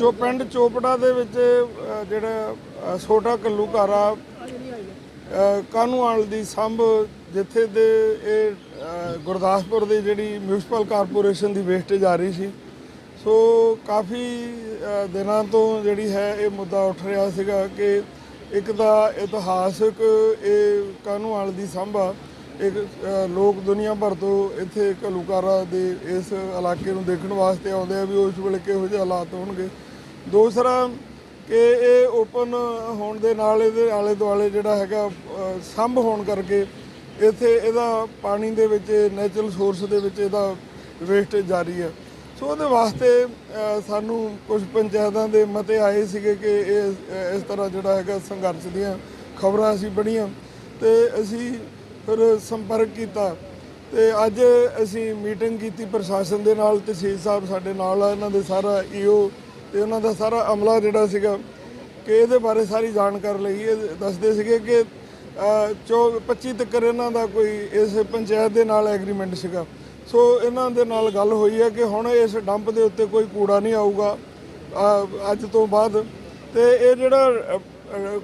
ਜੋ ਪਿੰਡ ਚੋਪੜਾ ਦੇ ਵਿੱਚ ਜਿਹੜਾ ਛੋਟਾ ਕੱਲੂਕਾਰਾ ਅ, ਕਾਹਨੂੰਵਾਲ ਦੀ ਸੰਭ ਜਿੱਥੇ ਦੇ ਇਹ ਗੁਰਦਾਸਪੁਰ ਦੀ ਜਿਹੜੀ ਮਿਊਨਿਸਪਲ ਕਾਰਪੋਰੇਸ਼ਨ ਦੀ ਵੇਸਟੇਜ ਆ ਰਹੀ ਸੀ। ਸੋ ਕਾਫੀ ਦਿਨਾਂ ਤੋਂ ਜਿਹੜੀ ਹੈ ਇਹ ਮੁੱਦਾ ਉੱਠ ਰਿਹਾ ਸੀਗਾ ਕਿ ਇੱਕ ਤਾਂ ਇਤਿਹਾਸਕ ਇਹ ਕਾਹਨੂੰਵਾਲ ਦੀ ਸੰਭਾ ਇੱਕ ਲੋਕ ਦੁਨੀਆ ਭਰ ਤੋਂ ਇੱਥੇ ਘਲੂਕਾਰਾ ਦੇ ਇਸ ਇਲਾਕੇ ਨੂੰ ਦੇਖਣ ਵਾਸਤੇ ਆਉਂਦੇ ਆ ਵੀ ਉਸ ਵੇਲੇ ਕਿਹੋ ਜਿਹੇ ਹਾਲਾਤ ਹੋਣਗੇ। ਦੂਸਰਾ ਕਿ ਇਹ ਓਪਨ ਹੋਣ ਦੇ ਨਾਲ ਇਹਦੇ ਆਲੇ ਦੁਆਲੇ ਜਿਹੜਾ ਹੈਗਾ ਸੰਭ ਹੋਣ ਕਰਕੇ ਇੱਥੇ ਇਹਦਾ ਪਾਣੀ ਦੇ ਵਿੱਚ ਨੈਚੁਰਲ ਸੋਰਸ ਦੇ ਵਿੱਚ ਇਹਦਾ ਵੇਸਟੇਜ ਜਾਰੀ ਹੈ। ਸੋ ਉਹਦੇ ਵਾਸਤੇ ਸਾਨੂੰ ਕੁਝ ਪੰਚਾਇਤਾਂ ਦੇ ਮਤੇ ਆਏ ਸੀਗੇ ਕਿ ਇਹ ਇਸ ਤਰ੍ਹਾਂ ਜਿਹੜਾ ਹੈਗਾ ਸੰਘਰਸ਼ ਦੀਆਂ ਖਬਰਾਂ ਅਸੀਂ ਪੜ੍ਹੀਆਂ ਤੇ ਅਸੀਂ ਫਿਰ ਸੰਪਰਕ ਕੀਤਾ ਤੇ ਅੱਜ ਅਸੀਂ ਮੀਟਿੰਗ ਕੀਤੀ ਪ੍ਰਸ਼ਾਸਨ ਦੇ ਨਾਲ, ਤਹਿਸੀਲ ਸਾਹਿਬ ਸਾਡੇ ਨਾਲ ਆ, ਇਹਨਾਂ ਦੇ ਸਾਰਾ ਈਓ ਤੇ ਉਹਨਾਂ ਦਾ ਸਾਰਾ ਅਮਲਾ ਜਿਹੜਾ ਸੀਗਾ ਕਿ ਇਹਦੇ ਬਾਰੇ ਸਾਰੀ ਜਾਣਕਾਰੀ ਲਈ ਇਹ ਦੱਸਦੇ ਸੀਗੇ ਕਿ ਅ, ਚੌ 25 ਤੱਕ ਇਹਨਾਂ ਦਾ ਕੋਈ ਇਸ ਪੰਚਾਇਤ ਦੇ ਨਾਲ ਐਗਰੀਮੈਂਟ ਸੀਗਾ। ਸੋ ਇਹਨਾਂ ਦੇ ਨਾਲ ਗੱਲ ਹੋਈ ਹੈ ਕਿ ਹੁਣ ਇਸ ਡੰਪ ਦੇ ਉੱਤੇ ਕੋਈ ਕੂੜਾ ਨਹੀਂ ਆਊਗਾ ਅੱਜ ਤੋਂ ਬਾਅਦ। ਤੇ ਇਹ ਜਿਹੜਾ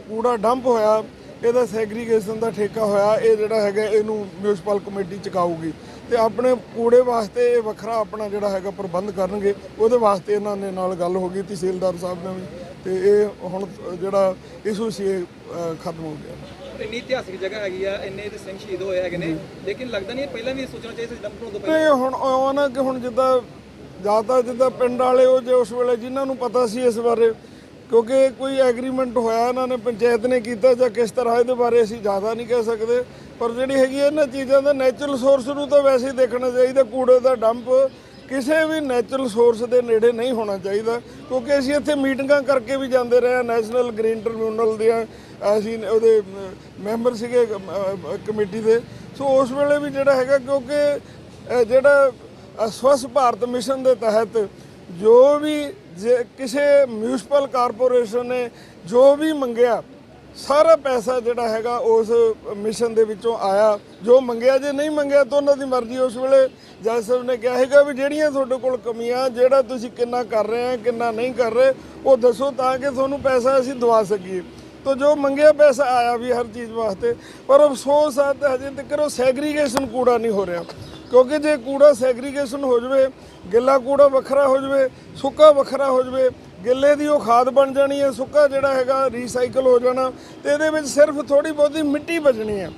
ਕੂੜਾ ਡੰਪ ਹੋਇਆ ਇਹਦਾ ਸੈਗਰੀਗੇਸ਼ਨ ਦਾ ਠੇਕਾ ਹੋਇਆ ਇਹ ਜਿਹੜਾ ਹੈਗਾ ਇਹਨੂੰ ਮਿਊਨਿਸਪਲ ਕਮੇਟੀ ਚੁਕਾਊਗੀ। ਤੇ ਆਪਣੇ ਕੂੜੇ ਵਾਸਤੇ ਇਹ ਵੱਖਰਾ ਆਪਣਾ ਜਿਹੜਾ ਹੈਗਾ ਪ੍ਰਬੰਧ ਕਰਨਗੇ ਉਹਦੇ ਵਾਸਤੇ ਇਹਨਾਂ ਨੇ ਨਾਲ ਗੱਲ ਹੋ ਗਈ ਤਹਿਸੀਲਦਾਰ ਸਾਹਿਬ ਨਾਲ ਵੀ। ਤੇ ਇਹ ਹੁਣ ਜਿਹੜਾ ਇਸ਼ੂ ਸੀ ਇਹ ਖਤਮ ਹੋ ਗਿਆ। ਇੰਨੀ ਇਤਿਹਾਸਿਕ ਜਗ੍ਹਾ ਹੈਗੀ ਆ ਇੰਨੇ ਤੇ ਸਿੰਘ ਸ਼ਹੀਦ ਹੋਏ ਹੈਗੇ ਨੇ ਲੇਕਿਨ ਲੱਗਦਾ ਨਹੀਂ ਪਹਿਲਾਂ ਵੀ ਸੋਚਣਾ ਚਾਹੀਦਾ ਸੀ ਡੰਪ ਤੋਂ ਪਹਿਲਾਂ? ਨਹੀਂ ਹੁਣ ਉਹ ਨਾ ਕਿ ਹੁਣ ਜਿੱਦਾਂ ਜ਼ਿਆਦਾ ਜਿੱਦਾਂ ਪਿੰਡ ਵਾਲੇ ਉਹ ਜੇ ਉਸ ਵੇਲੇ ਜਿਨ੍ਹਾਂ ਨੂੰ ਪਤਾ ਸੀ ਇਸ ਬਾਰੇ ਕਿਉਂਕਿ ਕੋਈ ਐਗਰੀਮੈਂਟ ਹੋਇਆ ਇਹਨਾਂ ਨੇ ਪੰਚਾਇਤ ਨੇ ਕੀਤਾ ਜਾਂ ਕਿਸ ਤਰ੍ਹਾਂ ਇਹਦੇ ਬਾਰੇ ਅਸੀਂ ਜ਼ਿਆਦਾ ਨਹੀਂ ਕਹਿ ਸਕਦੇ। ਪਰ ਜਿਹੜੀ ਹੈਗੀ ਇਹਨਾਂ ਚੀਜ਼ਾਂ ਦਾ ਨੈਚੁਰਲ ਸੋਰਸ ਨੂੰ ਤਾਂ ਵੈਸੇ ਹੀ ਦੇਖਣਾ ਚਾਹੀਦਾ ਕੂੜੇ ਦਾ ਡੰਪ ਕਿਸੇ ਵੀ ਨੈਚੁਰਲ ਸੋਰਸ ਦੇ ਨੇੜੇ ਨਹੀਂ ਹੋਣਾ ਚਾਹੀਦਾ ਕਿਉਂਕਿ ਅਸੀਂ ਇੱਥੇ ਮੀਟਿੰਗਾਂ ਕਰਕੇ ਵੀ ਜਾਂਦੇ ਰਹੇ ਹਾਂ ਨੈਸ਼ਨਲ ਗ੍ਰੀਨ ਟ੍ਰਿਬਿਊਨਲ ਦੀਆਂ ਅਸੀਂ ਉਹਦੇ ਮੈਂਬਰ ਸੀਗੇ ਕਮੇਟੀ ਦੇ। ਸੋ ਉਸ ਵੇਲੇ ਵੀ ਜਿਹੜਾ ਹੈਗਾ ਕਿਉਂਕਿ ਜਿਹੜਾ ਅਹ, ਸਵੱਛ ਭਾਰਤ ਮਿਸ਼ਨ ਦੇ ਤਹਿਤ ਜੋ ਵੀ ਜੇ ਕਿਸੇ ਮਿਊਨਿਸਪਲ ਕਾਰਪੋਰੇਸ਼ਨ ਨੇ ਜੋ ਵੀ ਮੰਗਿਆ, ਸਾਰਾ ਪੈਸਾ ਜਿਹੜਾ ਹੈਗਾ ਉਸ ਮਿਸ਼ਨ ਦੇ ਵਿੱਚੋਂ ਆਇਆ। ਜੋ ਮੰਗਿਆ, ਜੇ ਨਹੀਂ ਮੰਗਿਆ, ਤਾਂ ਉਹਨਾਂ ਦੀ ਮਰਜ਼ੀ ਉਸ ਵੇਲੇ। ਜੱਜ ਸਾਹਿਬ ਨੇ ਕਿਹਾ ਹੈਗਾ ਵੀ ਜਿਹੜੀਆਂ ਤੁਹਾਡੇ ਕੋਲ ਕਮੀਆਂ, ਜਿਹੜਾ ਤੁਸੀਂ ਕਿੰਨਾ ਕਰ ਰਹੇ ਆ, ਕਿੰਨਾ ਨਹੀਂ ਕਰ ਰਹੇ, ਉਹ ਦੱਸੋ ਤਾਂ ਕਿ ਤੁਹਾਨੂੰ ਪੈਸਾ ਅਸੀਂ ਦਵਾ ਸਕੀਏ। ਤੋ ਜੋ ਮੰਗਿਆ ਪੈਸਾ ਆਇਆ ਵੀ ਹਰ ਚੀਜ਼ ਵਾਸਤੇ, ਪਰ ਅਫਸੋਸ ਆ ਤੇ ਹਜੇ ਤੱਕ ਉਹ ਸੈਗਰੀਗੇਸ਼ਨ ਕੂੜਾ ਨਹੀਂ ਹੋ ਰਿਹਾ। ਕਿਉਂਕਿ ਜੇ ਕੂੜਾ ਸੈਗਰੀਗੇਸ਼ਨ ਹੋ ਜਵੇ, ਗਿੱਲਾ ਕੂੜਾ ਵੱਖਰਾ ਹੋ ਜਵੇ, ਸੁੱਕਾ ਵੱਖਰਾ ਹੋ ਜਵੇ, ਗਿੱਲੇ ਦੀ ਉਹ ਖਾਦ ਬਣ ਜਾਣੀ ਹੈ, ਸੁੱਕਾ ਜਿਹੜਾ ਹੈਗਾ ਰੀਸਾਈਕਲ ਹੋ ਜਾਣਾ, ਤੇ ਇਹਦੇ ਵਿੱਚ ਸਿਰਫ ਥੋੜੀ ਬਹੁਤੀ ਮਿੱਟੀ ਬਚਣੀ ਹੈ।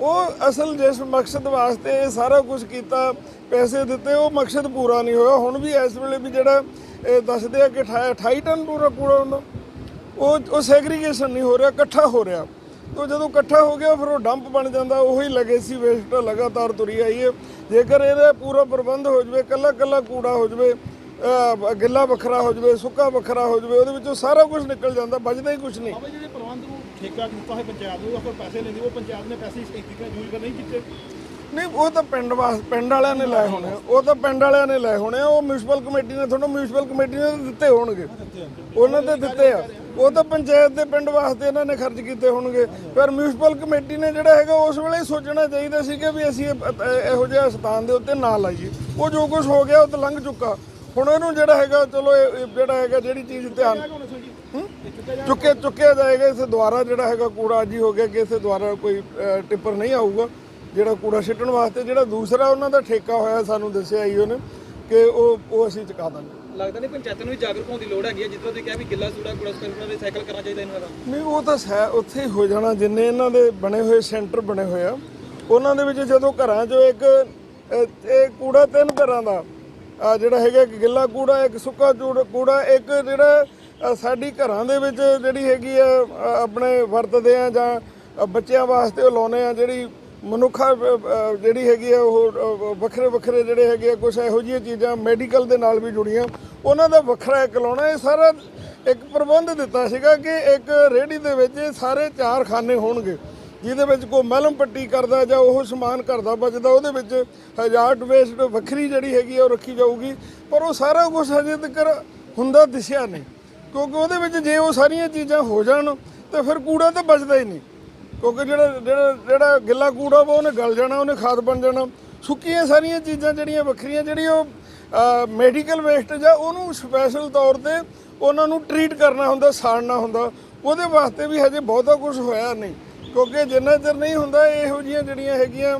ਉਹ ਅਸਲ ਜਿਸ ਮਕਸਦ ਵਾਸਤੇ ਇਹ ਸਾਰਾ ਕੁਝ ਕੀਤਾ, ਪੈਸੇ ਦਿੱਤੇ, ਉਹ ਮਕਸਦ ਪੂਰਾ ਨਹੀਂ ਹੋਇਆ। ਹੁਣ ਵੀ ਇਸ ਵੇਲੇ ਵੀ ਜਿਹੜਾ ਇਹ ਦੱਸਦੇ ਆ ਕਿ 28 ਟਨ ਪੂਰਾ ਕੂੜਾ ਹੁੰਦਾ ਉਹ ਉਹ ਸੈਗਰੀਗੇਸ਼ਨ ਨਹੀਂ ਹੋ ਰਿਹਾ, ਇਕੱਠਾ ਹੋ ਰਿਹਾ। ਤੋ ਜਦੋਂ ਇਕੱਠਾ ਹੋ ਗਿਆ, ਫਿਰ ਉਹ ਡੰਪ ਬਣ ਜਾਂਦਾ, ਉਹੀ ਲੈਗੇਸੀ ਵੇਸਟ ਲਗਾਤਾਰ ਤੁਰੀ ਆਈ ਹੈ ਜੇਕਰ ਇਹਦਾ ਪੂਰਾ ਪ੍ਰਬੰਧ ਹੋ ਜਵੇ ਕੱਲਾ ਕੱਲਾ ਕੂੜਾ ਹੋ ਜਵੇ ਗਿੱਲਾ ਵੱਖਰਾ ਹੋ ਜਵੇ, ਸੁੱਕਾ ਵੱਖਰਾ ਹੋ ਜਵੇ, ਉਹਦੇ ਵਿੱਚੋਂ ਸਾਰਾ ਕੁਝ ਨਿਕਲ ਜਾਂਦਾ, ਬਚਦਾ ਹੀ ਕੁਝ ਨਹੀਂ। ਜਿਹੜੇ ਪ੍ਰਬੰਧ ਨੂੰ ਠੇਕਾ ਦਿੱਤਾ ਹੈ ਪੰਚਾਇਤ ਨੂੰ ਉਹ ਪੈਸੇ ਲੈਂਦੀ, ਉਹ ਪੰਚਾਇਤ ਨੇ ਪੈਸੇ ਇਸ ਤਰੀਕੇ ਨਾਲ ਯੂਜ਼ ਕਰ ਨਹੀਂ ਕੀਤੇ। ਨਹੀਂ ਉਹ ਤਾਂ ਪਿੰਡ ਵਾਸ ਪਿੰਡ ਵਾਲਿਆਂ ਨੇ ਲਾਏ ਹੋਣੇ ਆ। ਉਹ ਤਾਂ ਪਿੰਡ ਵਾਲਿਆਂ ਨੇ ਲਾਏ ਹੋਣੇ ਆ, ਉਹ ਮਿਊਨਿਸਪਲ ਕਮੇਟੀ ਨੇ ਤੁਹਾਨੂੰ ਮਿਊਨਿਸਪਲ ਕਮੇਟੀ ਨੇ ਦਿੱਤੇ ਹੋਣਗੇ। ਉਹਨਾਂ ਦੇ ਦਿੱਤੇ ਆ। ਉਹ ਤਾਂ ਪੰਚਾਇਤ ਦੇ ਪਿੰਡ ਵਾਸਤੇ ਇਹਨਾਂ ਨੇ ਖਰਚ ਕੀਤੇ ਹੋਣਗੇ। ਪਰ ਮਿਊਨਿਸਪਲ ਕਮੇਟੀ ਨੇ ਜਿਹੜਾ ਹੈਗਾ ਉਸ ਵੇਲੇ ਸੋਚਣਾ ਚਾਹੀਦਾ ਸੀ ਕਿ ਵੀ ਅਸੀਂ ਇਹੋ ਜਿਹੇ ਸਥਾਨ ਦੇ ਉੱਤੇ ਨਾ ਲਾਈਏ। ਉਹ ਜੋ ਕੁਝ ਹੋ ਗਿਆ ਉਹ ਤਾਂ ਲੰਘ ਚੁੱਕਾ। ਹੁਣ ਇਹਨੂੰ ਜਿਹੜਾ ਹੈਗਾ ਚਲੋ ਇਹ ਜਿਹੜਾ ਹੈਗਾ ਜਿਹੜੀ ਚੀਜ਼ ਧਿਆਨ ਹੂੰ? ਚੁੱਕੇ ਚੁੱਕਿਆ ਜਾਏਗਾ। ਇਸ ਦੁਆਰਾ ਜਿਹੜਾ ਹੈਗਾ ਕੂੜਾ ਅੱਜ ਹੋ ਗਿਆ ਕਿ ਇਸੇ ਦੁਆਰਾ ਕੋਈ ਟਿੱਪਰ ਨਹੀਂ ਆਊਗਾ। ਜਿਹੜਾ ਕੂੜਾ ਸਿੱਟਣ ਵਾਸਤੇ ਜਿਹੜਾ ਦੂਸਰਾ ਉਹਨਾਂ ਦਾ ਠੇਕਾ ਹੋਇਆ ਸਾਨੂੰ ਦੱਸਿਆ ਹੀ ਉਹਨੇ ਕਿ ਉਹ ਉਹ ਅਸੀਂ ਚੁਕਾ ਦਾਂਗੇ। ਲੱਗਦਾ ਨਹੀਂ ਪੰਚਾਇਤਾਂ ਨੂੰ ਵੀ ਜਾਗਰੂਕ ਹੋਣ ਦੀ ਲੋੜ ਹੈਗੀ ਹੈ ਜਿੱਦਾਂ ਤੁਸੀਂ ਕਿਹਾ ਵੀ ਗਿੱਲਾ ਸੂੜਾ ਕੂੜਾ ਸਕੂੜਾ ਰੀਸਾਈਕਲ ਕਰਨਾ ਚਾਹੀਦਾ ਇਹਨਾਂ ਦਾ। ਨਹੀਂ ਉਹ ਤਾਂ ਸੈ ਉੱਥੇ ਹੀ ਹੋ ਜਾਣਾ ਜਿੰਨੇ ਇਹਨਾਂ ਦੇ ਬਣੇ ਹੋਏ ਸੈਂਟਰ ਬਣੇ ਹੋਏ ਆ। ਉਹਨਾਂ ਦੇ ਵਿੱਚ ਜਦੋਂ ਘਰਾਂ 'ਚੋਂ ਇੱਕ ਇਹ ਕੂੜਾ ਤਿੰਨ ਤਰ੍ਹਾਂ ਦਾ ਆ ਜਿਹੜਾ ਹੈਗਾ ਇੱਕ ਗਿੱਲਾ ਕੂੜਾ ਇੱਕ ਸੁੱਕਾ ਕੂੜਾ ਇੱਕ ਜਿਹੜਾ ਸਾਡੀ ਘਰਾਂ ਦੇ ਵਿੱਚ ਜਿਹੜੀ ਹੈਗੀ ਆ ਆਪਣੇ ਵਰਤਦੇ ਆ ਜਾਂ ਬੱਚਿਆਂ ਵਾਸਤੇ ਉਹ ਲਾਉਨੇ ਆ ਜਿਹੜੀ ਮਨੁੱਖਾ ਜਿਹੜੀ ਹੈਗੀ ਆ ਉਹ ਵੱਖਰੇ ਵੱਖਰੇ ਜਿਹੜੇ ਹੈਗੇ ਆ ਕੁਝ ਇਹੋ ਜਿਹੀਆਂ ਚੀਜ਼ਾਂ ਮੈਡੀਕਲ ਦੇ ਨਾਲ ਵੀ ਜੁੜੀਆਂ। ਉਹਨਾਂ ਦਾ ਵੱਖਰਾ ਇੱਕ ਲਾਉਣਾ, ਇਹ ਸਾਰਾ ਇੱਕ ਪ੍ਰਬੰਧ ਦਿੱਤਾ ਸੀਗਾ ਕਿ ਇੱਕ ਰੇਹੜੀ ਦੇ ਵਿੱਚ ਇਹ ਸਾਰੇ ਚਾਰ ਖਾਨੇ ਹੋਣਗੇ, ਜਿਹਦੇ ਵਿੱਚ ਕੋਈ ਮਲਮ ਪੱਟੀ ਕਰਦਾ ਜਾਂ ਉਹ ਸਮਾਨ ਘਰ ਦਾ ਬਚਦਾ, ਉਹਦੇ ਵਿੱਚ ਹਜ਼ਾਰਡ ਵੇਸਟ ਵੱਖਰੀ ਜਿਹੜੀ ਹੈਗੀ ਆ ਉਹ ਰੱਖੀ ਜਾਊਗੀ। ਪਰ ਉਹ ਸਾਰਾ ਕੁਝ ਹਜੇ ਤੱਕ ਹੁੰਦਾ ਦਿਸਿਆ ਨਹੀਂ, ਕਿਉਂਕਿ ਉਹਦੇ ਵਿੱਚ ਜੇ ਉਹ ਸਾਰੀਆਂ ਚੀਜ਼ਾਂ ਹੋ ਜਾਣ, ਤਾਂ ਫਿਰ ਕੂੜਾ ਤਾਂ ਬਚਦਾ ਹੀ ਨਹੀਂ। ਕਿਉਂਕਿ ਜਿਹੜਾ ਜਿਹੜਾ ਜਿਹੜਾ ਗਿੱਲਾ ਕੂੜਾ ਵਾ, ਉਹਨੇ ਗਲ ਜਾਣਾ, ਉਹਨੇ ਖਾਦ ਬਣ ਜਾਣਾ। ਸੁੱਕੀਆਂ ਸਾਰੀਆਂ ਚੀਜ਼ਾਂ ਜਿਹੜੀਆਂ ਵੱਖਰੀਆਂ ਜਿਹੜੀਆਂ ਉਹ ਮੈਡੀਕਲ ਵੇਸਟ ਆ ਉਹਨੂੰ ਸਪੈਸ਼ਲ ਤੌਰ ਤੇ ਉਹਨਾਂ ਨੂੰ ਟਰੀਟ ਕਰਨਾ ਹੁੰਦਾ, ਸਾੜਨਾ ਹੁੰਦਾ, ਉਹਦੇ ਵਾਸਤੇ ਵੀ ਹਜੇ ਬਹੁਤਾ ਕੁਝ ਹੋਇਆ ਨਹੀਂ। ਕਿਉਂਕਿ ਜਿੰਨਾ ਚਿਰ ਨਹੀਂ ਹੁੰਦਾ, ਇਹੋ ਜਿਹੀਆਂ ਜਿਹੜੀਆਂ ਹੈਗੀਆਂ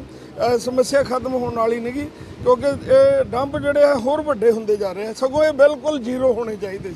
ਸਮੱਸਿਆ ਖਤਮ ਹੋਣ ਵਾਲੀ ਨਹੀਂਗੀ ਕਿਉਂਕਿ ਇਹ ਡੰਪ ਜਿਹੜੇ ਆ ਹੋਰ ਵੱਡੇ ਹੁੰਦੇ ਜਾ ਰਹੇ ਆ। ਸਗੋਂ ਇਹ ਬਿਲਕੁਲ ਜ਼ੀਰੋ ਹੋਣੇ ਚਾਹੀਦੇ ਸੀ।